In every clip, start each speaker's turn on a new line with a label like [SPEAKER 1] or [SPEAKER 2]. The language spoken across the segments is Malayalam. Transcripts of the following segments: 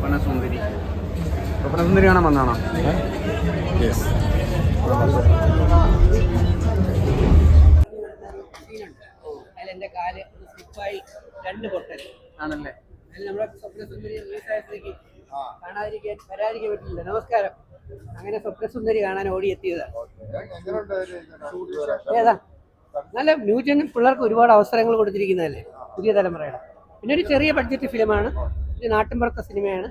[SPEAKER 1] സ്വപ്നസുന്ദരി സ്വപ്നസുന്ദരി കാണാൻ വന്നാണോ?
[SPEAKER 2] അതിൽ എന്റെ കാൽ സ്ലിപ്പായി രണ്ട് പൊട്ടൽ
[SPEAKER 1] ആണല്ലേ?
[SPEAKER 2] അതിൽ നമ്മുടെ സ്വപ്നസുന്ദരി റിലീസായപ്പോഴേക്ക് കാണാതിരിക്കാൻ വരാതിരിക്കാൻ പറ്റില്ല. നമസ്കാരം. അങ്ങനെ സ്വപ്നസുന്ദരി കാണാൻ ഓടിയെത്തിയതാണ് ഏതാ? നല്ല ന്യൂജൻ പിള്ളേർക്ക് ഒരുപാട് അവസരങ്ങൾ കൊടുത്തിരിക്കുന്നതല്ലേ? പുതിയ തലമുറയുടെ. പിന്നെ ഒരു ചെറിയ ബഡ്ജറ്റ് ഫിലിമാണ് ഒരു നാട്ടിൻപുറത്തെ സിനിമയാണ്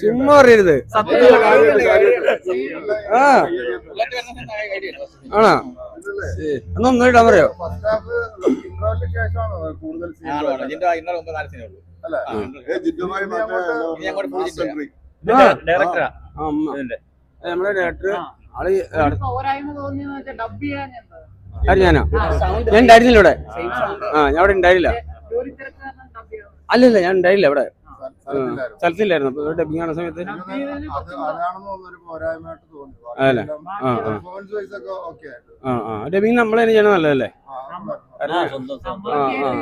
[SPEAKER 1] ചുമ്മാ ആ ആണോ ഒന്ന് ഒന്നുകൂടെ പറയോ
[SPEAKER 3] ഡയറക്ടറാ.
[SPEAKER 1] ഏ, ഡയറക്ടർ ആൾ ഞാനോ? ഞാൻ ഉണ്ടായിരുന്നില്ല ഇവിടെ. ആ ഞാൻ ഇവിടെ ഉണ്ടായില്ല അല്ലല്ല ഞാൻ ഉണ്ടായില്ല ഇവിടെ. ആ, സ്ഥലത്തില്ലായിരുന്നു. അപ്പൊ ഡബിങ് ആണ് സമയത്ത്. അതല്ലേ ആ ഡബിങ് നമ്മൾ തന്നെ ചെയ്യണം നല്ലതല്ലേ? കാരണം ആ ആ.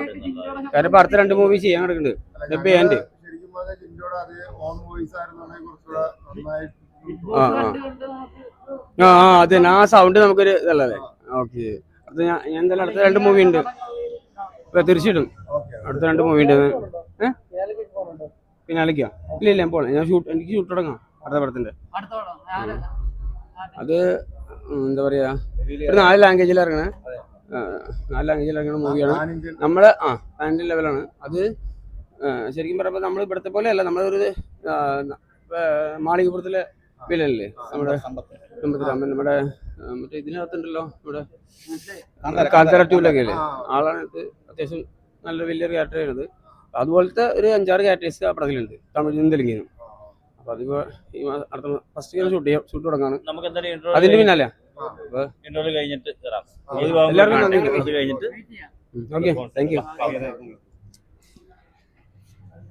[SPEAKER 1] കാരണം ഇപ്പൊ അടുത്ത രണ്ട് മൂവി ചെയ്യാൻ കിടക്കുന്നുണ്ട്. ഡബ് ചെയ്യാണ്ട്. ആ ആ. ആ ആ അതെ ആ സൗണ്ട് നമുക്കൊരു ഇതല്ലേ ഓക്കെ അത് ഞാൻ ഞാൻ എന്തായാലും അടുത്ത രണ്ട് മൂവി ഉണ്ട്. തീർച്ചയായിട്ടും. അടുത്ത രണ്ട് മൂവി ഉണ്ട്. ഏഹ് പിന്നെ അളിക്കാ ഇല്ല ഇല്ല ഞാൻ പോണേ ഞാൻ ഷൂട്ട് എനിക്ക് ഷൂട്ട് തുടങ്ങാം. അടുത്ത പടത്തിന്റെ അത്. എന്താ പറയാ? ഒരു നാല് ലാംഗ്വേജിൽ ഇറങ്ങണേ. നാല് ലാംഗ്വേജിൽ ഇറങ്ങണ മൂവിയാണ് നമ്മൾ ആ പാൻഡ് ലെവലാണ് അത് ശരിക്കും പറയുമ്പോൾ നമ്മൾ ഇവിടുത്തെ പോലെ അല്ല നമ്മളൊരു മാളികപുരത്തിലെ വില്ലല്ലേ നമ്മുടെ നമ്മുടെ മറ്റേ ഇതിനകത്തുണ്ടല്ലോ നമ്മുടെ കാന്തര ടൂലൊക്കെ അല്ലേ ആളാണ് ഇത് അത്യാവശ്യം നല്ല വലിയൊരു ക്യാരക്ടർ ചെയ്യുന്നത് അതുപോലത്തെ ഒരു അഞ്ചാറ് ക്യാരക്ടേഴ്സ് ആ പടത്തിലുണ്ട് തമിഴിനും തെലുങ്കിനും അപ്പൊ അതിപ്പോ ഈ അടുത്ത ഫസ്റ്റ് ഇങ്ങനെ ഷൂട്ട് ചെയ്യാം ഷൂട്ട് തുടങ്ങാണ് അതിന്റെ പിന്നാലെ എല്ലാവർക്കും നന്ദി.
[SPEAKER 3] കഴിഞ്ഞിട്ട്
[SPEAKER 1] ഓക്കെ താങ്ക് യു